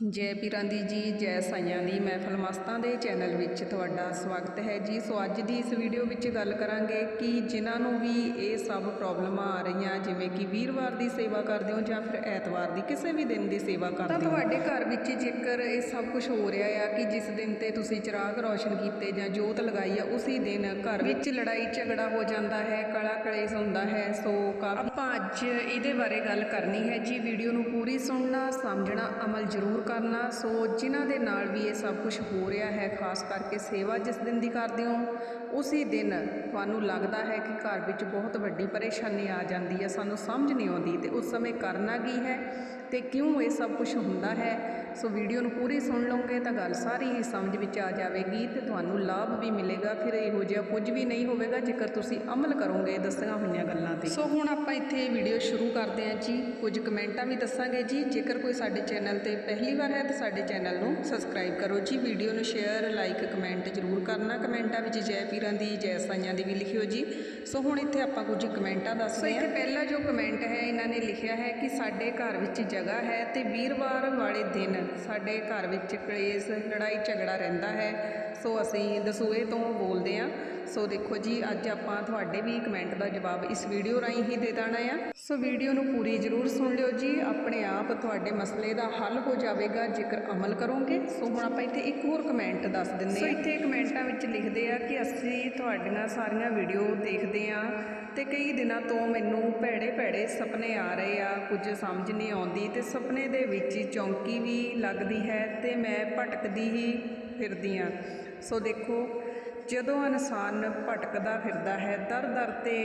ਜੈ ਪੀਰਾਂ ਦੀ ਜੀ ਜੈ ਸਾਈਆਂ ਦੀ ਮਹਿਫਲ ਮਸਤਾਂ ਦੇ ਚੈਨਲ ਵਿੱਚ ਤੁਹਾਡਾ ਸਵਾਗਤ ਹੈ ਜੀ। ਸੋ ਅੱਜ ਦੀ ਇਸ ਵੀਡੀਓ ਵਿੱਚ ਗੱਲ ਕਰਾਂਗੇ ਕਿ ਜਿਨ੍ਹਾਂ ਨੂੰ ਵੀ ਇਹ ਸਭ ਪ੍ਰੋਬਲਮਾਂ ਆ ਰਹੀਆਂ ਜਿਵੇਂ ਕਿ ਵੀਰਵਾਰ ਦੀ ਸੇਵਾ ਕਰਦੇ ਹੋ ਜਾਂ ਫਿਰ ਐਤਵਾਰ ਦੀ ਕਿਸੇ ਵੀ ਦਿਨ ਦੀ ਸੇਵਾ ਕਰਦੇ ਹੋ। ਤਾਂ ਤੁਹਾਡੇ ਘਰ ਵਿੱਚ ਜੇਕਰ ਇਹ ਸਭ ਕੁਝ ਹੋ ਰਿਹਾ ਆ ਕਿ ਜਿਸ ਦਿਨ ਤੇ ਤੁਸੀਂ ਚਿਰਾਗ ਰੌਸ਼ਨ ਕੀਤੇ ਜਾਂ ਜੋਤ ਲਗਾਈ ਆ ਉਸੇ ਦਿਨ ਘਰ ਵਿੱਚ ਲੜਾਈ ਝਗੜਾ ਹੋ ਜਾਂਦਾ ਹੈ ਕਲਾ ਕਲੇਸ਼ ਹੁੰਦਾ ਹੈ। ਸੋ ਆਪਾਂ ਅੱਜ ਇਹਦੇ ਬਾਰੇ ਗੱਲ ਕਰਨੀ ਹੈ ਜੀ। ਵੀਡੀਓ ਨੂੰ ਪੂਰੀ ਸੁਣਨਾ ਸਮਝਣਾ ਅਮਲ ਜ਼ਰੂਰ ਕਰਨਾ, ਸੋ ਜਿਨ੍ਹਾਂ ਦੇ ਨਾਲ ਵੀ ਇਹ ਸਭ ਕੁਝ ਹੋ ਰਿਹਾ ਹੈ, ਖਾਸ ਕਰਕੇ ਸੇਵਾ ਜਿਸ ਦਿਨ ਦੀ ਕਰਦੇ ਹੋ, ਉਸੇ ਦਿਨ ਤੁਹਾਨੂੰ ਲੱਗਦਾ ਹੈ ਕਿ ਘਰ ਵਿੱਚ ਬਹੁਤ ਵੱਡੀ ਪਰੇਸ਼ਾਨੀ ਆ ਜਾਂਦੀ ਹੈ, ਸਾਨੂੰ ਸਮਝ ਨਹੀਂ ਆਉਂਦੀ ਤੇ ਉਸ ਸਮੇਂ ਕਰਨਾ ਕੀ ਹੈ? ਤੇ ਕਿਉਂ ਇਹ ਸਭ ਕੁਝ ਹੁੰਦਾ ਹੈ? ਸੋ ਵੀਡੀਓ ਨੂੰ ਪੂਰੀ ਸੁਣ ਲਓਗੇ ਤਾਂ ਗੱਲ ਸਾਰੀ ਹੀ ਸਮਝ ਵਿੱਚ ਆ ਜਾਵੇਗੀ ਤੇ ਤੁਹਾਨੂੰ ਲਾਭ ਵੀ ਮਿਲੇਗਾ। ਫਿਰ ਇਹੋ ਜਿਹਾ ਕੁਝ ਵੀ ਨਹੀਂ ਹੋਵੇਗਾ ਜੇਕਰ ਤੁਸੀਂ ਅਮਲ ਕਰੋਗੇ ਦੱਸੀਆਂ ਹੋਈਆਂ ਗੱਲਾਂ ਤੇ। ਸੋ ਹੁਣ ਆਪਾਂ ਇੱਥੇ ਵੀਡੀਓ ਸ਼ੁਰੂ ਕਰਦੇ ਹਾਂ ਜੀ। ਕੁਝ ਕਮੈਂਟਾਂ ਵੀ ਦੱਸਾਂਗੇ ਜੀ। ਜੇਕਰ ਕੋਈ ਸਾਡੇ ਚੈਨਲ ਤੇ ਪਹਿਲੀ ਵਾਰ ਹੈ ਤਾਂ ਸਾਡੇ ਚੈਨਲ ਨੂੰ ਸਬਸਕ੍ਰਾਈਬ ਕਰੋ ਜੀ। ਵੀਡੀਓ ਨੂੰ ਸ਼ੇਅਰ ਲਾਈਕ ਕਮੈਂਟ ਜ਼ਰੂਰ ਕਰਨਾ। ਕਮੈਂਟਾਂ ਵਿੱਚ ਜੈ ਪੀਰਾਂ ਦੀ ਜੈ ਸਾਈਆਂ ਦੀ ਵੀ ਲਿਖਿਓ ਜੀ। ਸੋ ਹੁਣ ਇੱਥੇ ਆਪਾਂ ਕੁਝ ਕਮੈਂਟਾਂ ਦੱਸਦੇ ਹਾਂ। ਇੱਥੇ ਪਹਿਲਾ ਜੋ ਕਮੈਂਟ ਹੈ ਇਹਨਾਂ ਨੇ ਲਿਖਿਆ ਹੈ ਕਿ ਸਾਡੇ ਘਰ ਵਿੱਚ ਜਗ੍ਹਾ ਹੈ ਤੇ ਵੀਰਵਾਰ ਵਾਲੇ ਦਿਨ ਸਾਡੇ ਘਰ ਵਿੱਚ ਕਲੇਸ਼ ਲੜਾਈ ਝਗੜਾ ਰਹਿੰਦਾ ਹੈ। ਸੋ ਅਸੀਂ ਦਸੂਏ ਤੋਂ ਬੋਲਦੇ ਹਾਂ। ਸੋ ਦੇਖੋ ਜੀ ਅੱਜ ਆਪਾਂ ਤੁਹਾਡੇ ਵੀ ਕਮੈਂਟ ਦਾ ਜਵਾਬ ਇਸ ਵੀਡੀਓ ਰਾਹੀਂ ਹੀ ਦੇ ਦੇਣਾ ਆ। ਸੋ ਵੀਡੀਓ ਨੂੰ ਪੂਰੀ ਜ਼ਰੂਰ ਸੁਣ ਲਿਓ ਜੀ। ਆਪਣੇ ਆਪ ਤੁਹਾਡੇ ਮਸਲੇ ਦਾ ਹੱਲ ਹੋ ਜਾਵੇਗਾ ਜੇਕਰ ਅਮਲ ਕਰੋਗੇ। ਸੋ ਹੁਣ ਆਪਾਂ ਇੱਥੇ ਇੱਕ ਹੋਰ ਕਮੈਂਟ ਦੱਸ ਦਿੰਦੇ ਹਾਂ। ਸੋ ਇੱਥੇ ਕਮੈਂਟਾਂ ਵਿੱਚ ਲਿਖਦੇ ਆ ਕਿ ਅਸੀਂ ਤੁਹਾਡੀਆਂ ਸਾਰੀਆਂ ਵੀਡੀਓ ਦੇਖਦੇ ਆ ਤੇ ਕਈ ਦਿਨਾਂ ਤੋਂ ਮੈਨੂੰ ਭੈੜੇ ਭੈੜੇ ਸੁਪਨੇ ਆ ਰਹੇ ਆ ਕੁਝ ਸਮਝ ਨਹੀਂ ਆਉਂਦੀ ਤੇ ਸੁਪਨੇ ਦੇ ਵਿੱਚ ਹੀ ਚੌਂਕੀ ਵੀ ਲੱਗਦੀ ਹੈ ਤੇ ਮੈਂ ਭਟਕਦੀ ਹੀ ਫਿਰਦੀ ਆ ਸੋ ਦੇਖੋ ਜਦੋਂ ਇਨਸਾਨ ਭਟਕਦਾ ਫਿਰਦਾ ਹੈ ਦਰ ਦਰ ਤੇ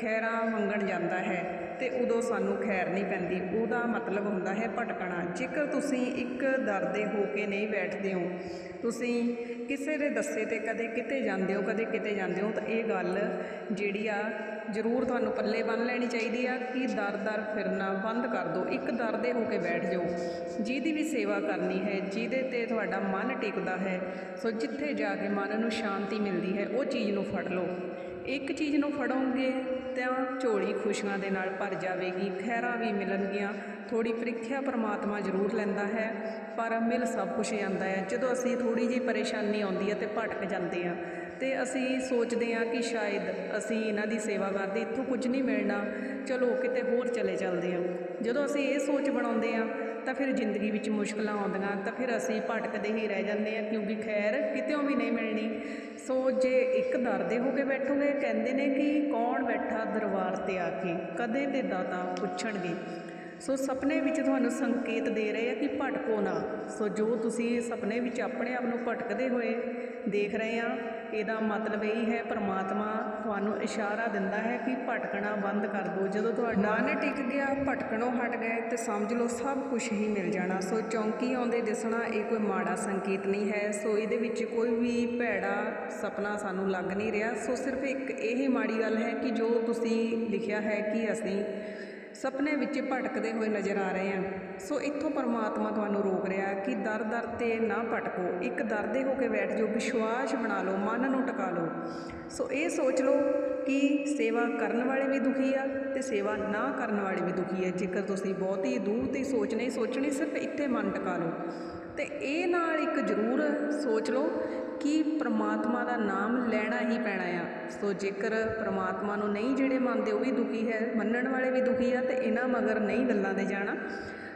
ਖੈਰਾਂ ਮੰਗਣ ਜਾਂਦਾ ਹੈ। ਤੇ ਉਦੋਂ ਸਾਨੂੰ ਖੈਰ ਨਹੀਂ ਪੈਂਦੀ। ਉਹਦਾ ਮਤਲਬ ਹੁੰਦਾ ਹੈ ਭਟਕਣਾ। ਜੇਕਰ ਤੁਸੀਂ ਇੱਕ ਦਰ ਦੇ ਹੋ ਕੇ ਨਹੀਂ ਬੈਠਦੇ ਹੋ, ਤੁਸੀਂ ਕਿਸੇ ਦੇ ਦੱਸੇ ਤੇ ਕਦੇ ਕਿਤੇ ਜਾਂਦੇ ਹੋ, ਕਦੇ ਕਿਤੇ ਜਾਂਦੇ ਹੋ, ਤਾਂ ਇਹ ਗੱਲ ਜਿਹੜੀ ਆ ਜ਼ਰੂਰ ਤੁਹਾਨੂੰ ਪੱਲੇ ਬੰਨ ਲੈਣੀ ਚਾਹੀਦੀ ਆ ਕਿ ਦਰ ਦਰ ਫਿਰਨਾ ਬੰਦ ਕਰ ਦਿਓ ਇੱਕ ਦਰ ਦੇ ਹੋ ਕੇ ਬੈਠ ਜਾਓ। ਜਿਹਦੀ ਵੀ ਸੇਵਾ ਕਰਨੀ ਹੈ, ਜਿਹਦੇ ਤੇ ਤੁਹਾਡਾ ਮਨ ਟਿਕਦਾ ਹੈ, ਸੋ ਜਿੱਥੇ ਜਾ ਕੇ ਮਨ ਨੂੰ ਸ਼ਾਂਤੀ ਮਿਲਦੀ ਹੈ, ਉਹ ਚੀਜ਼ ਨੂੰ ਫੜ ਲਓ। ਇੱਕ ਚੀਜ਼ ਨੂੰ ਫੜੋਗੇ ਤਾਂ ਝੋਲੀ ਖੁਸ਼ੀਆਂ ਦੇ ਨਾਲ ਭਰ ਜਾਵੇਗੀ ਖੈਰਾਂ ਵੀ ਮਿਲਣਗੀਆਂ ਥੋੜੀ ਪ੍ਰੀਖਿਆ ਪਰਮਾਤਮਾ ਜ਼ਰੂਰ ਲੈਂਦਾ ਹੈ, ਪਰ ਮਿਲ ਸਭ ਕੁਝ ਜਾਂਦਾ ਹੈ। ਜਦੋਂ ਅਸੀਂ ਥੋੜੀ ਜਿਹੀ ਪਰੇਸ਼ਾਨੀ ਆਉਂਦੀ ਹੈ ਤੇ ਭਟਕ ਜਾਂਦੇ ਆ ਤੇ ਅਸੀਂ ਸੋਚਦੇ ਹਾਂ ਕਿ ਸ਼ਾਇਦ ਅਸੀਂ ਇਹਨਾਂ ਦੀ ਸੇਵਾ ਕਰਦੇ, ਇੱਥੋਂ ਕੁਝ ਨਹੀਂ ਮਿਲਣਾ, ਚਲੋ ਕਿਤੇ ਹੋਰ ਚਲੇ ਚੱਲਦੇ ਹਾਂ। ਜਦੋਂ ਅਸੀਂ ਇਹ ਸੋਚ ਬਣਾਉਂਦੇ ਹਾਂ ਤਾਂ ਫਿਰ ਜ਼ਿੰਦਗੀ ਵਿੱਚ ਮੁਸ਼ਕਲਾਂ ਆਉਂਦੀਆਂ, ਤਾਂ ਫਿਰ ਅਸੀਂ ਭਟਕਦੇ ਹੀ ਰਹਿ ਜਾਂਦੇ ਹਾਂ, ਕਿਉਂਕਿ ਖੈਰ ਕਿਤੇੋਂ ਵੀ ਨਹੀਂ ਮਿਲਣੀ। ਸੋ ਜੇ ਇੱਕ ਦਰ ਦੇ ਹੋ ਕੇ ਬੈਠੋਗੇ, ਕਹਿੰਦੇ ਨੇ ਕਿ ਕੌਣ ਬੈਠਾ ਦਰਬਾਰ ਤੇ ਆ ਕੇ? ਕਦੇ ਤੇ ਦਾਤਾ ਪੁੱਛਣਗੇ। ਸੋ ਸੁਪਨੇ ਵਿੱਚ ਤੁਹਾਨੂੰ ਸੰਕੇਤ ਦੇ ਰਹੇ ਆ ਕਿ ਭਟਕੋ ਨਾ। ਸੋ ਜੋ ਤੁਸੀਂ ਸੁਪਨੇ ਵਿੱਚ ਆਪਣੇ ਆਪ ਨੂੰ ਭਟਕਦੇ ਹੋਏ ਦੇਖ ਰਹੇ ਆ ਇਹਦਾ ਮਤਲਬ ਇਹ ਹੈ, ਪਰਮਾਤਮਾ ਤੁਹਾਨੂੰ ਇਸ਼ਾਰਾ ਦਿੰਦਾ ਹੈ ਕਿ ਭਟਕਣਾ ਬੰਦ ਕਰ ਦਿਓ। ਜਦੋਂ ਤੁਹਾਡਾ ਮਨ ਟਿਕ ਗਿਆ, ਭਟਕਣੋਂ ਹਟ ਗਏ ਤੇ ਸਮਝ ਲਓ ਸਭ ਕੁਝ ਹੀ ਮਿਲ ਜਾਣਾ। ਸੋ ਚੌਂਕੀ ਆਉਂਦੇ ਦਿਸਣਾ ਇਹ ਕੋਈ ਮਾੜਾ ਸੰਕੇਤ ਨਹੀਂ ਹੈ। ਸੋ ਇਹਦੇ ਵਿੱਚ ਕੋਈ ਵੀ ਭੈੜਾ ਸੁਪਨਾ ਸਾਨੂੰ ਲੱਗ ਨਹੀਂ ਰਿਹਾ। ਸੋ ਸਿਰਫ ਇੱਕ ਇਹ ਮਾੜੀ ਗੱਲ ਹੈ ਕਿ ਜੋ ਤੁਸੀਂ ਲਿਖਿਆ ਹੈ ਕਿ ਅਸੀਂ ਸੁਪਨੇ ਵਿੱਚ ਭਟਕਦੇ ਹੋਏ ਨਜ਼ਰ ਆ ਰਹੇ ਹਾਂ। ਸੋ ਇੱਥੋਂ ਪਰਮਾਤਮਾ ਤੁਹਾਨੂੰ ਰੋਕ ਰਿਹਾ ਕਿ ਦਰ ਦਰ ਤੇ ਨਾ ਭਟਕੋ, ਇੱਕ ਦਰ ਦੇ ਹੋ ਕੇ ਬੈਠ ਜਾਓ, ਵਿਸ਼ਵਾਸ ਬਣਾ ਲਓ, ਮਨ ਨੂੰ ਟਿਕਾ ਲਓ। ਸੋ ਇਹ ਸੋਚ ਲਓ ਕਿ ਸੇਵਾ ਕਰਨ ਵਾਲੇ ਵੀ ਦੁਖੀ ਆ ਤੇ ਸੇਵਾ ਨਾ ਕਰਨ ਵਾਲੇ ਵੀ ਦੁਖੀ ਆ। ਜੇਕਰ ਤੁਸੀਂ ਬਹੁਤ ਹੀ ਦੂਰ ਦੀ ਸੋਚ ਨਹੀਂ, ਸੋਚਣੀ, ਸਿਰਫ ਇੱਥੇ ਮਨ ਟਿਕਾ ਲਓ। ਤੇ ਇਹ ਨਾਲ ਇੱਕ ਜ਼ਰੂਰ ਸੋਚ ਲਓ ਕਿ ਪ੍ਰਮਾਤਮਾ ਦਾ ਨਾਮ ਲੈਣਾ ਹੀ ਪੈਣਾ ਆ। ਸੋ ਜੇਕਰ ਪ੍ਰਮਾਤਮਾ ਨੂੰ ਨਹੀਂ ਜਿਹੜੇ ਮੰਨਦੇ, ਉਹ ਵੀ ਦੁਖੀ ਹੈ, ਮੰਨਣ ਵਾਲੇ ਵੀ ਦੁਖੀ ਆ ਤੇ ਇਹਨਾਂ ਮਗਰ ਨਹੀਂ ਗੱਲਾਂ 'ਤੇ ਜਾਣਾ।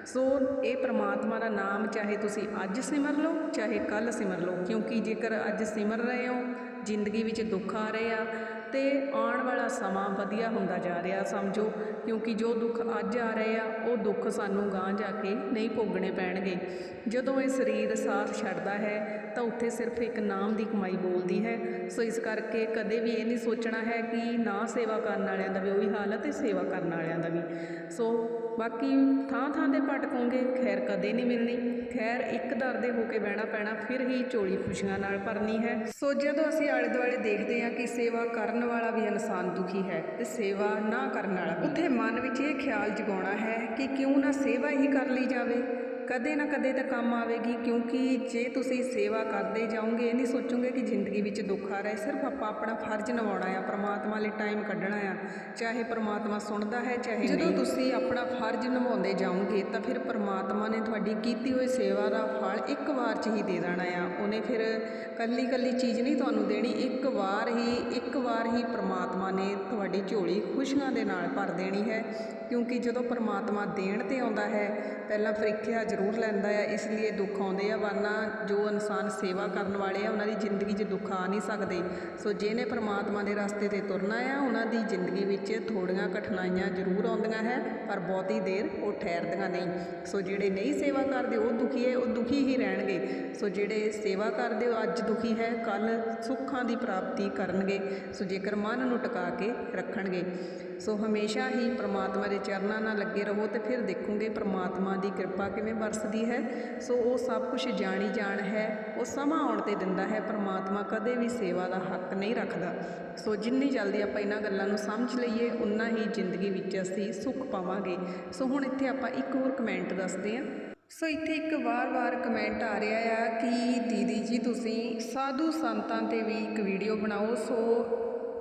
ਸੋ ਇਹ ਪ੍ਰਮਾਤਮਾ ਦਾ ਨਾਮ ਚਾਹੇ ਤੁਸੀਂ ਅੱਜ ਸਿਮਰ ਲਓ, ਚਾਹੇ ਕੱਲ ਸਿਮਰ ਲਓ, ਕਿਉਂਕਿ ਜੇਕਰ ਅੱਜ ਸਿਮਰ ਰਹੇ ਹੋ, ਜ਼ਿੰਦਗੀ ਵਿੱਚ ਦੁੱਖ ਆ ਰਹੇ ਆ, ਤੇ ਆਉਣ ਵਾਲਾ ਸਮਾਂ ਵਧੀਆ ਹੁੰਦਾ ਜਾ ਰਿਹਾ, ਸਮਝੋ, ਕਿਉਂਕਿ ਜੋ ਦੁੱਖ ਅੱਜ ਆ ਰਹੇ ਆ, ਉਹ ਦੁੱਖ ਸਾਨੂੰ ਗਾਂ ਜਾ ਕੇ ਨਹੀਂ ਭੋਗਣੇ ਪੈਣਗੇ। ਜਦੋਂ ਇਹ ਸਰੀਰ ਸਾਥ ਛੱਡਦਾ ਹੈ ਤਾਂ ਉੱਥੇ ਸਿਰਫ ਇੱਕ ਨਾਮ ਦੀ ਕਮਾਈ ਬੋਲਦੀ ਹੈ। ਸੋ ਇਸ ਕਰਕੇ ਕਦੇ ਵੀ ਇਹ ਨਹੀਂ ਸੋਚਣਾ ਹੈ ਕਿ ਨਾ ਸੇਵਾ ਕਰਨ ਵਾਲਿਆਂ ਦਾ ਵੀ, ਉਹੀ ਹਾਲ ਹੈ ਤੇ ਸੇਵਾ ਕਰਨ ਵਾਲਿਆਂ ਦਾ ਵੀ। ਸੋ ਬਾਕੀ ਥਾਂ ਥਾਂ ਤੇ ਭਟਕੋਗੇ ਖੈਰ ਕਦੇ ਨਹੀਂ ਮਿਲਣੀ। ਖੈਰ ਇੱਕ ਦਰ ਦੇ ਹੋ ਕੇ ਬਹਿਣਾ ਪੈਣਾ, ਫਿਰ ਹੀ ਝੋਲੀ ਖੁਸ਼ੀਆਂ ਨਾਲ ਭਰਨੀ ਹੈ। ਸੋ ਜਦੋਂ ਅਸੀਂ ਆਲੇ ਦੁਆਲੇ ਦੇਖਦੇ ਹਾਂ ਕਿ ਸੇਵਾ ਕਰਨ ਵਾਲਾ ਵੀ ਇਨਸਾਨ ਦੁਖੀ ਹੈ ਤੇ ਸੇਵਾ ਨਾ ਕਰਨ ਵਾਲਾ, ਉੱਥੇ ਮਨ ਵਿੱਚ ਇਹ ਖਿਆਲ ਜਗਾਉਣਾ ਹੈ ਕਿ ਕਿਉਂ ਨਾ ਸੇਵਾ ਹੀ ਕਰ ਲਈ ਜਾਵੇ। ਕਦੇ ਨਾ ਕਦੇ ਤਾਂ ਕੰਮ ਆਵੇਗੀ ਕਿਉਂਕਿ ਜੇ ਤੁਸੀਂ ਸੇਵਾ ਕਰਦੇ ਜਾਓਗੇ ਇਹ ਨਹੀਂ ਸੋਚੋਗੇ ਕਿ ਜ਼ਿੰਦਗੀ ਵਿੱਚ ਦੁੱਖ ਆ ਰਿਹਾ। ਸਿਰਫ ਆਪਾਂ ਆਪਣਾ ਫਰਜ਼ ਨਿਭਾਉਣਾ ਆ ਪ੍ਰਮਾਤਮਾ ਲਈ ਟਾਈਮ ਕੱਢਣਾ ਆ। ਚਾਹੇ ਪ੍ਰਮਾਤਮਾ ਸੁਣਦਾ ਹੈ ਚਾਹੇ ਜਦੋਂ ਤੁਸੀਂ ਆਪਣਾ ਫਰਜ਼ ਨਿਭਾਉਂਦੇ ਜਾਓਗੇ ਤਾਂ ਫਿਰ ਪ੍ਰਮਾਤਮਾ ਨੇ ਤੁਹਾਡੀ ਕੀਤੀ ਹੋਈ ਸੇਵਾ ਦਾ ਫਲ ਇੱਕ ਵਾਰ 'ਚ ਹੀ ਦੇ ਦੇਣਾ ਆ। ਉਹਨੇ ਫਿਰ ਕੱਲੀ ਕੱਲੀ ਚੀਜ਼ ਨਹੀਂ ਤੁਹਾਨੂੰ ਦੇਣੀ ਇੱਕ ਵਾਰ ਹੀ ਇੱਕ ਵਾਰ ਹੀ ਪ੍ਰਮਾਤਮਾ ਨੇ ਤੁਹਾਡੀ ਝੋਲੀ ਖੁਸ਼ੀਆਂ ਦੇ ਨਾਲ ਭਰ ਦੇਣੀ ਹੈ, ਕਿਉਂਕਿ ਜਦੋਂ ਪ੍ਰਮਾਤਮਾ ਦੇਣ ਤੇ ਆਉਂਦਾ ਹੈ, ਪਹਿਲਾਂ ਪ੍ਰੀਖਿਆ ਜ਼ਰੂਰ ਲੈਂਦਾ ਹੈ, ਇਸ ਲਈ ਦੁੱਖ ਆਉਂਦੇ ਆ, ਵਰਨਾ ਜੋ ਇਨਸਾਨ ਸੇਵਾ ਕਰਨ ਵਾਲੇ ਆ, ਉਹਨਾਂ ਦੀ ਜ਼ਿੰਦਗੀ 'ਚ ਦੁੱਖ ਆ ਨਹੀਂ ਸਕਦੇ। ਸੋ ਜਿਹਨੇ ਪ੍ਰਮਾਤਮਾ ਦੇ ਰਸਤੇ ਤੇ ਤੁਰਨਾ ਆ, ਉਹਨਾਂ ਦੀ ਜ਼ਿੰਦਗੀ ਵਿੱਚ ਥੋੜੀਆਂ ਕਠਿਨਾਈਆਂ ਜ਼ਰੂਰ ਆਉਂਦੀਆਂ ਹੈ, ਪਰ ਬਹੁਤੀ ਦੇਰ ਉਹ ਠਹਿਰਦੀਆਂ ਨਹੀਂ। ਸੋ ਜਿਹੜੇ ਨਹੀਂ ਸੇਵਾ ਕਰਦੇ, ਉਹ ਦੁਖੀ ਹੈ, ਉਹ ਦੁਖੀ ਹੀ ਰਹਿਣਗੇ। ਸੋ ਜਿਹੜੇ ਸੇਵਾ ਕਰਦੇ, ਉਹ ਅੱਜ ਦੁਖੀ ਹੈ ਕੱਲ ਸੁੱਖਾਂ ਦੀ ਪ੍ਰਾਪਤੀ ਕਰਨਗੇ। ਸੋ ਜੇਕਰ ਮਨ ਨੂੰ ਟਿਕਾ ਕੇ ਰੱਖਣਗੇ, ਸੋ ਹਮੇਸ਼ਾ ਹੀ ਪ੍ਰਮਾਤਮਾ ਦੇ ਚਰਨਾਂ ਨਾਲ ਲੱਗੇ ਰਹੋ ਤੇ ਫਿਰ ਦੇਖੋਗੇ ਪ੍ਰਮਾਤਮਾ ਦੀ ਕਿਰਪਾ ਕਿਵੇਂ ਵਰਸਦੀ ਹੈ। ਸੋ ਉਹ ਸਭ ਕੁਝ ਜਾਣੀ ਜਾਣ ਹੈ, ਉਹ ਸਮਾਂ ਆਉਣ ਤੇ ਦਿੰਦਾ ਹੈ, ਪ੍ਰਮਾਤਮਾ ਕਦੇ ਵੀ ਸੇਵਾ ਦਾ ਹੱਕ ਨਹੀਂ ਰੱਖਦਾ। ਸੋ ਜਿੰਨੀ ਜਲਦੀ ਆਪਾਂ ਇਹਨਾਂ ਗੱਲਾਂ ਨੂੰ ਸਮਝ ਲਈਏ, ਉਨਾ ਹੀ ਜ਼ਿੰਦਗੀ ਵਿੱਚ ਅਸੀਂ ਸੁੱਖ ਪਾਵਾਂਗੇ। ਸੋ ਹੁਣ ਇੱਥੇ ਆਪਾਂ ਇੱਕ ਹੋਰ ਕਮੈਂਟ ਦੱਸਦੇ ਹਾਂ। ਸੋ ਇੱਥੇ ਇੱਕ ਵਾਰ-ਵਾਰ ਕਮੈਂਟ ਆ ਰਿਹਾ ਆ ਕਿ ਦੀਦੀ ਜੀ ਤੁਸੀਂ ਸਾਧੂ ਸੰਤਾਂ ਤੇ ਵੀ ਇੱਕ ਵੀਡੀਓ ਬਣਾਓ। ਸੋ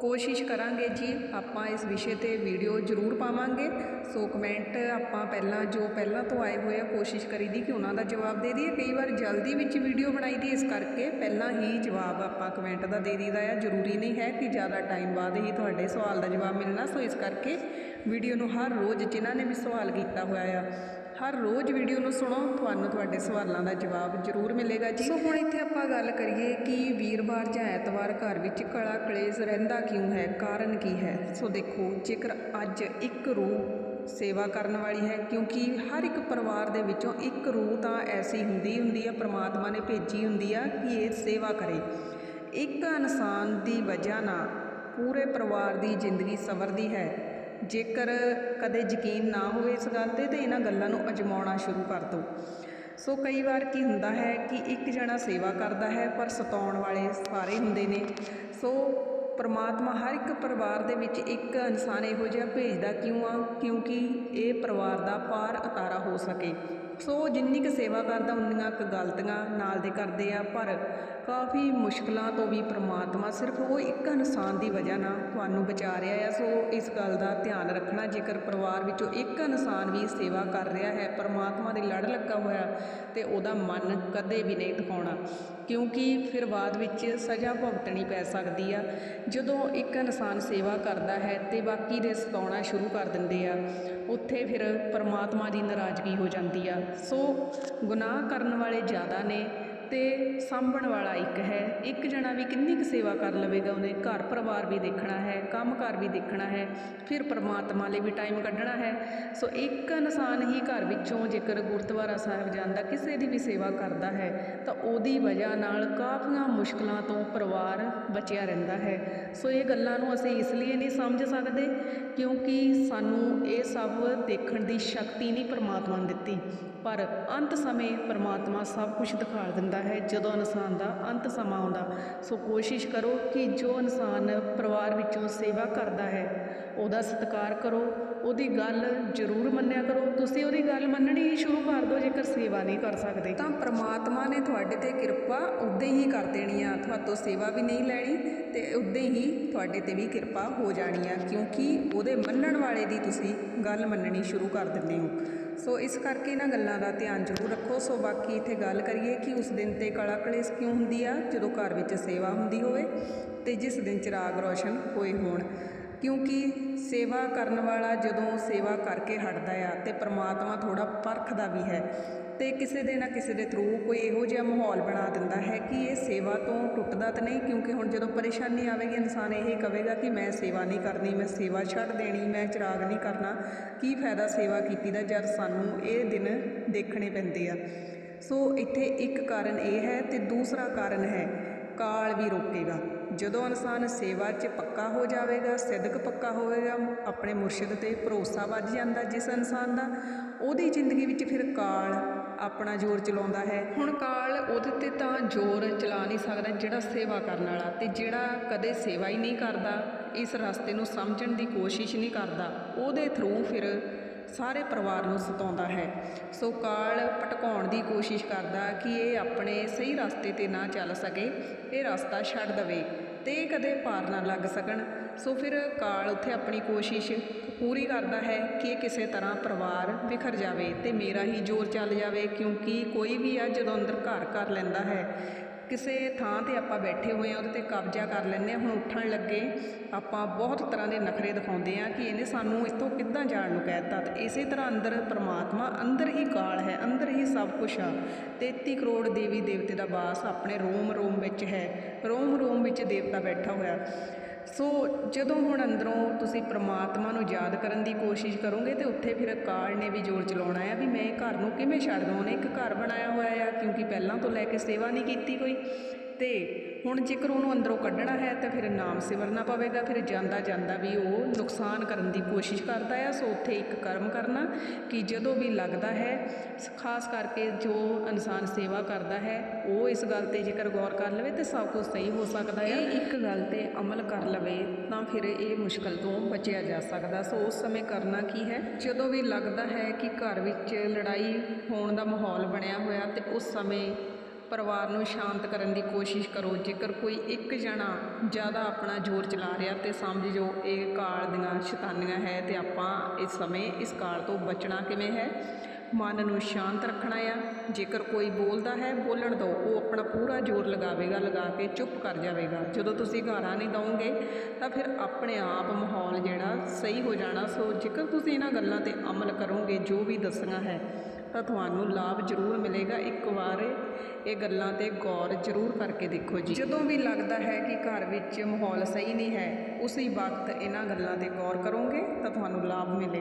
ਕੋਸ਼ਿਸ਼ ਕਰਾਂਗੇ ਜੀ, ਆਪਾਂ ਇਸ ਵਿਸ਼ੇ ਤੇ ਵੀਡੀਓ ਜ਼ਰੂਰ ਪਾਵਾਂਗੇ। ਸੋ ਕਮੈਂਟ ਆਪਾਂ ਪਹਿਲਾਂ, ਜੋ ਪਹਿਲਾਂ ਤੋਂ ਆਏ ਹੋਏ ਆ, ਕੋਸ਼ਿਸ਼ ਕਰੀਦੀ ਕਿ ਉਹਨਾਂ ਦਾ ਜਵਾਬ ਦੇ ਦਈਏ। ਕਈ ਵਾਰ ਜਲਦੀ ਵਿੱਚ ਵੀਡੀਓ ਬਣਾਈ ਦੀ, ਇਸ ਕਰਕੇ ਪਹਿਲਾਂ ਹੀ ਜਵਾਬ ਆਪਾਂ ਕਮੈਂਟ ਦਾ ਦੇ ਦਈਦਾ ਆ। ਜ਼ਰੂਰੀ ਨਹੀਂ ਹੈ ਕਿ ਜ਼ਿਆਦਾ ਟਾਈਮ ਬਾਅਦ ਹੀ ਤੁਹਾਡੇ ਸਵਾਲ ਦਾ ਜਵਾਬ ਮਿਲਣਾ। ਸੋ ਇਸ ਕਰਕੇ ਵੀਡੀਓ ਨੂੰ ਹਰ ਰੋਜ਼ ਜਿਨ੍ਹਾਂ ਨੇ ਵੀ ਸਵਾਲ ਕੀਤਾ ਹੋਇਆ ਆ ਹਰ ਰੋਜ਼ ਵੀਡੀਓ ਨੂੰ ਸੁਣੋ, ਤੁਹਾਨੂੰ ਤੁਹਾਡੇ ਸਵਾਲਾਂ ਦਾ ਜਵਾਬ ਜ਼ਰੂਰ ਮਿਲੇਗਾ ਜੀ। ਸੋ ਹੁਣ ਇੱਥੇ ਆਪਾਂ ਗੱਲ ਕਰੀਏ ਕਿ ਵੀਰਵਾਰ ਜਾਂ ਐਤਵਾਰ ਘਰ ਵਿੱਚ ਕਲਾ ਕਲੇਸ਼ ਰਹਿੰਦਾ ਕਿਉਂ ਹੈ, ਕਾਰਨ ਕੀ ਹੈ? ਸੋ ਦੇਖੋ, ਜੇਕਰ ਅੱਜ ਇੱਕ ਰੂਹ ਸੇਵਾ ਕਰਨ ਵਾਲੀ ਹੈ, ਕਿਉਂਕਿ ਹਰ ਇੱਕ ਪਰਿਵਾਰ ਦੇ ਵਿੱਚੋਂ ਇੱਕ ਰੂਹ ਤਾਂ ਐਸੀ ਹੁੰਦੀ ਹੁੰਦੀ ਆ, ਪ੍ਰਮਾਤਮਾ ਨੇ ਭੇਜੀ ਹੁੰਦੀ ਆ ਕਿ ਇਹ ਸੇਵਾ ਕਰੇ। ਇੱਕ ਇਨਸਾਨ ਦੀ ਵਜ੍ਹਾ ਨਾਲ ਪੂਰੇ ਪਰਿਵਾਰ ਦੀ ਜ਼ਿੰਦਗੀ ਸਵਰਦੀ ਹੈ। ਜੇਕਰ ਕਦੇ ਯਕੀਨ ਨਾ ਹੋਵੇ ਇਸ ਗੱਲ ਤੇ, ਤਾਂ ਇਹਨਾਂ ਗੱਲਾਂ ਨੂੰ ਅਜਮਾਉਣਾ ਸ਼ੁਰੂ ਕਰ ਦਿਓ। ਸੋ ਕਈ ਵਾਰ ਕੀ ਹੁੰਦਾ ਹੈ ਕਿ ਇੱਕ ਜਣਾ ਸੇਵਾ ਕਰਦਾ ਹੈ, ਪਰ ਸਤਾਉਣ ਵਾਲੇ ਸਾਰੇ ਹੁੰਦੇ ਨੇ। ਸੋ ਪਰਮਾਤਮਾ ਹਰ ਇੱਕ ਪਰਿਵਾਰ ਦੇ ਵਿੱਚ ਇੱਕ ਇਨਸਾਨ ਇਹੋ ਜਿਹਾ ਭੇਜਦਾ ਕਿਉਂ ਆ? ਕਿਉਂਕਿ ਇਹ ਪਰਿਵਾਰ ਦਾ ਪਾਰ ਉਤਾਰਾ ਹੋ ਸਕੇ। ਸੋ ਜਿੰਨੀ ਕੁ ਸੇਵਾ ਕਰਦਾ, ਉਨੀਆਂ ਕੁ ਗਲਤੀਆਂ ਨਾਲ ਦੇ ਕਰਦੇ ਆ, ਪਰ ਕਾਫੀ ਮੁਸ਼ਕਲਾਂ ਤੋਂ ਵੀ ਪ੍ਰਮਾਤਮਾ ਸਿਰਫ ਉਹ ਇੱਕ ਇਨਸਾਨ ਦੀ ਵਜ੍ਹਾ ਨਾਲ ਤੁਹਾਨੂੰ ਬਚਾ ਰਿਹਾ ਆ। ਸੋ ਇਸ ਗੱਲ ਦਾ ਧਿਆਨ ਰੱਖਣਾ, ਜੇਕਰ ਪਰਿਵਾਰ ਵਿੱਚੋਂ ਇੱਕ ਇਨਸਾਨ ਵੀ ਸੇਵਾ ਕਰ ਰਿਹਾ ਹੈ, ਪ੍ਰਮਾਤਮਾ ਦੇ ਲੜ ਲੱਗਾ ਹੋਇਆ ਤੇ ਉਹਦਾ ਮਨ ਕਦੇ ਵੀ ਨਹੀਂ ਟਿਕਾਉਣਾ, ਕਿਉਂਕਿ ਫਿਰ ਬਾਅਦ ਵਿੱਚ ਸਜ਼ਾ ਭੁਗਤਣੀ ਪੈ ਸਕਦੀ ਆ। ਜਦੋਂ ਇੱਕ ਇਨਸਾਨ ਸੇਵਾ ਕਰਦਾ ਹੈ ਤੇ ਬਾਕੀ ਦੇ ਸਤਾਉਣਾ ਸ਼ੁਰੂ ਕਰ ਦਿੰਦੇ ਆ, ਉੱਥੇ ਫਿਰ ਪਰਮਾਤਮਾ ਦੀ ਨਾਰਾਜ਼ਗੀ ਹੋ ਜਾਂਦੀ ਆ। ਸੋ ਗੁਨਾਹ ਕਰਨ ਵਾਲੇ ਜ਼ਿਆਦਾ ਨੇ। ਤੇ ਸਾਂਭਣ ਵਾਲਾ ਇੱਕ ਹੈ। ਇੱਕ ਜਣਾ ਵੀ ਕਿੰਨੀ ਕੁ ਸੇਵਾ ਕਰ ਲਵੇਗਾ, ਉਹਨੇ ਘਰ ਪਰਿਵਾਰ ਵੀ ਦੇਖਣਾ ਹੈ, ਕੰਮ-ਕਾਰ ਵੀ ਦੇਖਣਾ ਹੈ, ਫਿਰ ਪਰਮਾਤਮਾ ਲਈ ਵੀ ਟਾਈਮ ਕੱਢਣਾ ਹੈ। ਸੋ ਇੱਕ ਇਨਸਾਨ ਹੀ ਘਰ ਵਿੱਚੋਂ ਜੇਕਰ ਗੁਰਦੁਆਰਾ ਸਾਹਿਬ ਜਾਂਦਾ, ਕਿਸੇ ਦੀ ਵੀ ਸੇਵਾ ਕਰਦਾ ਹੈ, ਤਾਂ ਉਹਦੀ ਵਜ੍ਹਾ ਨਾਲ ਕਾਫੀਆਂ ਮੁਸ਼ਕਲਾਂ ਤੋਂ ਪਰਿਵਾਰ ਬਚਿਆ ਰਹਿੰਦਾ ਹੈ। ਸੋ ਇਹ ਗੱਲਾਂ ਨੂੰ ਅਸੀਂ ਇਸ ਲਈ ਨਹੀਂ ਸਮਝ ਸਕਦੇ, ਕਿਉਂਕਿ ਸਾਨੂੰ ਇਹ ਸਭ ਦੇਖਣ ਦੀ ਸ਼ਕਤੀ ਨਹੀਂ ਪਰਮਾਤਮਾ ਨੇ ਦਿੱਤੀ। ਪਰ ਅੰਤ ਸਮੇਂ ਪਰਮਾਤਮਾ ਸਭ ਕੁਝ ਦਿਖਾ ਦਿੰਦਾ ਹੈ ਜਦੋਂ ਇਨਸਾਨ ਦਾ ਅੰਤ ਸਮਾਂ ਆਉਂਦਾ। ਸੋ ਕੋਸ਼ਿਸ਼ ਕਰੋ ਕਿ ਜੋ ਇਨਸਾਨ ਪਰਿਵਾਰ ਵਿੱਚੋਂ ਸੇਵਾ ਕਰਦਾ ਹੈ, ਉਹਦਾ ਸਤਿਕਾਰ ਕਰੋ, ਉਹਦੀ ਗੱਲ ਜ਼ਰੂਰ ਮੰਨਿਆ ਕਰੋ। ਤੁਸੀਂ ਉਹਦੀ ਗੱਲ ਮੰਨਣੀ ਹੀ ਸ਼ੁਰੂ ਕਰ ਦਿਓ, ਜੇਕਰ ਸੇਵਾ ਨਹੀਂ ਕਰ ਸਕਦੇ। ਤਾਂ ਪ੍ਰਮਾਤਮਾ ਨੇ ਤੁਹਾਡੇ ਤੇ ਕਿਰਪਾ ਉਦੋਂ ਹੀ ਕਰ ਦੇਣੀ ਆ। ਤੁਹਾਤੋਂ ਸੇਵਾ ਵੀ ਨਹੀਂ ਲੈਣੀ ਤੇ ਉਦੋਂ ਹੀ ਤੁਹਾਡੇ ਤੇ ਵੀ ਕਿਰਪਾ ਹੋ ਜਾਣੀ ਆ। ਕਿਉਂਕਿ ਉਹਦੇ ਮੰਨਣ ਵਾਲੇ ਦੀ ਤੁਸੀਂ ਗੱਲ ਮੰਨਣੀ ਸ਼ੁਰੂ ਕਰ ਦਿੰਦੇ ਹੋ। ਸੋ ਇਸ ਕਰਕੇ ਇਹਨਾਂ ਗੱਲਾਂ ਦਾ ਧਿਆਨ ਜ਼ਰੂਰ ਰੱਖੋ। ਸੋ ਬਾਕੀ ਇੱਥੇ ਗੱਲ ਕਰੀਏ ਕਿ ਉਸ ਦਿਨ ਤੇ ਕਲਾ ਕਲੇਸ਼ ਕਿਉਂ ਹੁੰਦੀ ਆ? ਜਦੋਂ ਘਰ ਵਿੱਚ ਸੇਵਾ ਹੁੰਦੀ ਹੋਵੇ ਤੇ ਜਿਸ ਦਿਨ ਚਿਰਾਗ ਰੋਸ਼ਨ ਹੋਏ ਹੋਣ। ਕਿਉਂਕਿ ਸੇਵਾ ਕਰਨ ਵਾਲਾ ਜਦੋਂ ਸੇਵਾ ਕਰਕੇ ਹਟਦਾ ਆ ਤੇ ਪ੍ਰਮਾਤਮਾ ਥੋੜਾ ਪਰਖਦਾ ਵੀ ਹੈ। ਤੇ ਕਿਸੇ ਦੇ ਨਾ ਕਿਸੇ ਦੇ ਥਰੂ ਕੋਈ ਇਹੋ ਜਿਹਾ ਮਾਹੌਲ ਬਣਾ ਦਿੰਦਾ ਹੈ ਕਿ ਇਹ ਸੇਵਾ ਤੋਂ ਟੁੱਟਦਾ ਤਾਂ ਨਹੀਂ, ਕਿਉਂਕਿ ਹੁਣ ਜਦੋਂ ਪਰੇਸ਼ਾਨੀ ਆਵੇਗੀ, ਇਨਸਾਨ ਇਹ ਕਹੇਗਾ ਕਿ ਮੈਂ ਸੇਵਾ ਨਹੀਂ ਕਰਨੀ, ਮੈਂ ਸੇਵਾ ਛੱਡ ਦੇਣੀ, ਮੈਂ ਚਿਰਾਗ ਨਹੀਂ ਕਰਨਾ। ਕੀ ਫਾਇਦਾ ਸੇਵਾ ਕੀਤੀ ਦਾ ਜਦ ਸਾਨੂੰ ਇਹ ਦਿਨ ਦੇਖਣੇ ਪੈਂਦੇ ਆ? ਸੋ ਇੱਥੇ ਇੱਕ ਕਾਰਨ ਇਹ ਹੈ ਤੇ ਦੂਸਰਾ ਕਾਰਨ ਹੈ, ਕਾਲ ਵੀ ਰੋਕੇਗਾ। ਜਦੋਂ ਇਨਸਾਨ ਸੇਵਾ 'ਚ ਪੱਕਾ ਹੋ ਜਾਵੇਗਾ ਸਿੱਧਕ ਪੱਕਾ ਹੋਵੇਗਾ, ਆਪਣੇ ਮੁਰਸ਼ਿਦ ਤੇ ਭਰੋਸਾ ਵੱਜ ਜਾਂਦਾ ਜਿਸ ਇਨਸਾਨ ਦਾ, ਉਹਦੀ ਜ਼ਿੰਦਗੀ ਵਿੱਚ ਫਿਰ ਕਾਲ ਆਪਣਾ ਜ਼ੋਰ ਚਲਾਉਂਦਾ ਹੈ। ਹੁਣ ਕਾਲ ਉਹਦੇ ਤੇ ਤਾਂ ਜ਼ੋਰ ਚਲਾ ਨਹੀਂ ਸਕਦਾ ਜਿਹੜਾ ਸੇਵਾ ਕਰਨ ਵਾਲਾ ਤੇ ਜਿਹੜਾ ਕਦੇ ਸੇਵਾ ਹੀ ਨਹੀਂ ਕਰਦਾ, ਇਸ ਰਸਤੇ ਨੂੰ ਸਮਝਣ ਦੀ ਕੋਸ਼ਿਸ਼ ਨਹੀਂ ਕਰਦਾ, ਉਹਦੇ ਥਰੂ ਫਿਰ ਸਾਰੇ ਪਰਿਵਾਰ ਨੂੰ ਸਤਾਉਂਦਾ ਹੈ। ਸੋ ਕਾਲ ਭਟਕਾਉਣ ਦੀ ਕੋਸ਼ਿਸ਼ ਕਰਦਾ ਕਿ ਇਹ ਆਪਣੇ ਸਹੀ ਰਸਤੇ ਤੇ ਨਾ ਚੱਲ ਸਕੇ, ਇਹ ਰਸਤਾ ਛੱਡ ਦਵੇ। ਤੇ ਕਦੇ ਪਾਰ ਨਾ ਲੱਗ ਸਕਣ। ਸੋ ਫਿਰ ਕਾਲ ਉੱਥੇ ਆਪਣੀ ਕੋਸ਼ਿਸ਼ ਪੂਰੀ ਕਰਦਾ ਹੈ ਕਿ ਕਿਸੇ ਤਰ੍ਹਾਂ ਪਰਿਵਾਰ ਵਿਖਰ ਜਾਵੇ ਤੇ ਮੇਰਾ ਹੀ ਜ਼ੋਰ ਚੱਲ ਜਾਵੇ, ਕਿਉਂਕਿ ਕੋਈ ਵੀ ਆ ਜਦੋਂ ਅੰਦਰ ਘਰ ਕਰ ਲੈਂਦਾ ਹੈ। ਕਿਸੇ ਥਾਂ ਤੇ ਆਪਾਂ ਬੈਠੇ ਹੋਏ ਆ ਉਹਦੇ ਤੇ ਕਬਜ਼ਾ ਕਰ ਲੈਂਦੇ ਆ ਹੁਣ ਉੱਠਣ ਲੱਗੇ, ਆਪਾਂ ਬਹੁਤ ਤਰ੍ਹਾਂ ਦੇ ਨਖਰੇ ਦਿਖਾਉਂਦੇ ਆ ਕਿ ਇਹਨੇ ਸਾਨੂੰ ਇੱਥੋਂ ਕਿੱਦਾਂ ਜਾਣ ਨੂੰ ਕਹਿ ਦਿੱਤਾ। ਤੇ ਇਸੇ ਤਰ੍ਹਾਂ ਅੰਦਰ ਪਰਮਾਤਮਾ ਅੰਦਰ ਹੀ ਕਾਲ ਹੈ, ਅੰਦਰ ਹੀ ਸਭ ਕੁਝ ਆ। 33 ਕਰੋੜ ਦੇਵੀ ਦੇਵਤੇ ਦਾ ਵਾਸ ਆਪਣੇ ਰੋਮ ਰੋਮ ਵਿੱਚ ਹੈ। ਰੋਮ ਰੋਮ ਵਿੱਚ ਦੇਵਤਾ ਬੈਠਾ ਹੋਇਆ। ਸੋ ਜਦੋਂ ਹੁਣ ਅੰਦਰੋਂ ਤੁਸੀਂ ਪ੍ਰਮਾਤਮਾ ਨੂੰ ਯਾਦ ਕਰਨ ਦੀ ਕੋਸ਼ਿਸ਼ ਕਰੋਗੇ ਤੇ ਉੱਥੇ ਫਿਰ ਅਕਾਲ ਨੇ ਵੀ ਜ਼ੋਰ ਚਲਾਉਣਾ ਆ ਵੀ ਮੈਂ ਇਹ ਘਰ ਨੂੰ ਕਿਵੇਂ ਛੱਡ ਦਵਾਂ? ਉਹਨੇ ਇੱਕ ਘਰ ਬਣਾਇਆ ਹੋਇਆ ਆ, ਕਿਉਂਕਿ ਪਹਿਲਾਂ ਤੋਂ ਲੈ ਕੇ ਸੇਵਾ ਨਹੀਂ ਕੀਤੀ ਕੋਈ। ਤੇ ਹੁਣ ਜੇਕਰ ਉਹਨੂੰ ਅੰਦਰੋਂ ਕੱਢਣਾ ਹੈ ਤਾਂ ਫਿਰ ਨਾਮ ਸਿਮਰਨਾ ਪਵੇਗਾ, ਫਿਰ ਜਾਂਦਾ ਜਾਂਦਾ ਵੀ ਉਹ ਨੁਕਸਾਨ ਕਰਨ ਦੀ ਕੋਸ਼ਿਸ਼ ਕਰਦਾ ਆ। ਸੋ ਉੱਥੇ ਇੱਕ ਕਰਮ ਕਰਨਾ ਕਿ ਜਦੋਂ ਵੀ ਲੱਗਦਾ ਹੈ, ਖਾਸ ਕਰਕੇ ਜੋ ਇਨਸਾਨ ਸੇਵਾ ਕਰਦਾ ਹੈ, ਉਹ ਇਸ ਗੱਲ ਤੇ ਜੇਕਰ ਗੌਰ ਕਰ ਲਵੇ ਤੇ ਸਭ ਕੁਝ ਸਹੀ ਹੋ ਸਕਦਾ ਹੈ ਇੱਕ ਗੱਲ ਤੇ ਅਮਲ ਕਰ ਲਵੇ ਤਾਂ ਫਿਰ ਇਹ ਮੁਸ਼ਕਲ ਤੋਂ ਬਚਿਆ ਜਾ ਸਕਦਾ। ਸੋ ਉਸ ਸਮੇਂ ਕਰਨਾ ਕੀ ਹੈ? ਜਦੋਂ ਵੀ ਲੱਗਦਾ ਹੈ ਕਿ ਘਰ ਵਿੱਚ ਲੜਾਈ ਹੋਣ ਦਾ ਮਾਹੌਲ ਬਣਿਆ ਹੋਇਆ ਤੇ ਉਸ ਸਮੇਂ ਪਰਿਵਾਰ ਨੂੰ ਸ਼ਾਂਤ ਕਰਨ ਦੀ ਕੋਸ਼ਿਸ਼ ਕਰੋ। ਜੇਕਰ ਕੋਈ ਇੱਕ ਜਣਾ ਜ਼ਿਆਦਾ ਆਪਣਾ ਜ਼ੋਰ ਚਲਾ ਰਿਹਾ ਤੇ ਸਮਝ ਜੋ ਇਹ ਕਾਲ ਦੀਆਂ ਸ਼ੈਤਾਨੀਆਂ ਹੈ ਤੇ ਆਪਾਂ ਇਸ ਸਮੇਂ ਇਸ ਕਾਲ ਤੋਂ ਬਚਣਾ ਕਿਵੇਂ ਹੈ? ਮਨ ਨੂੰ ਸ਼ਾਂਤ ਰੱਖਣਾ ਆ। ਜੇਕਰ ਕੋਈ ਬੋਲਦਾ ਹੈ, ਬੋਲਣ ਦਿਓ ਉਹ ਆਪਣਾ ਪੂਰਾ ਜ਼ੋਰ ਲਗਾਵੇਗਾ, ਲਗਾ ਕੇ ਚੁੱਪ ਕਰ ਜਾਵੇਗਾ। ਜਦੋਂ ਤੁਸੀਂ ਗਾਰਾ ਨਹੀਂ ਦਵੋਗੇ, ਤਾਂ ਫਿਰ ਆਪਣੇ ਆਪ ਮਾਹੌਲ ਜਿਹੜਾ ਸਹੀ ਹੋ ਜਾਣਾ। ਸੋ ਜੇਕਰ ਤੁਸੀਂ ਇਹਨਾਂ ਗੱਲਾਂ ਤੇ ਅਮਲ ਕਰੋਗੇ, ਜੋ ਵੀ ਦੱਸਣਾ ਹੈ ਤਾਂ ਤੁਹਾਨੂੰ ਲਾਭ ਜ਼ਰੂਰ ਮਿਲੇਗਾ। ਇੱਕ ਵਾਰ ਇਹ ਗੱਲਾਂ ਤੇ ਗੌਰ ਜ਼ਰੂਰ ਕਰਕੇ ਦੇਖੋ ਜੀ। ਜਦੋਂ ਵੀ ਲੱਗਦਾ ਹੈ ਕਿ ਘਰ ਵਿੱਚ ਮਾਹੌਲ ਸਹੀ ਨਹੀਂ ਹੈ, ਉਸੇ ਵਕਤ ਇਹਨਾਂ ਗੱਲਾਂ ਤੇ ਗੌਰ ਕਰੋਗੇ ਤਾਂ ਤੁਹਾਨੂੰ ਲਾਭ ਮਿਲੇਗਾ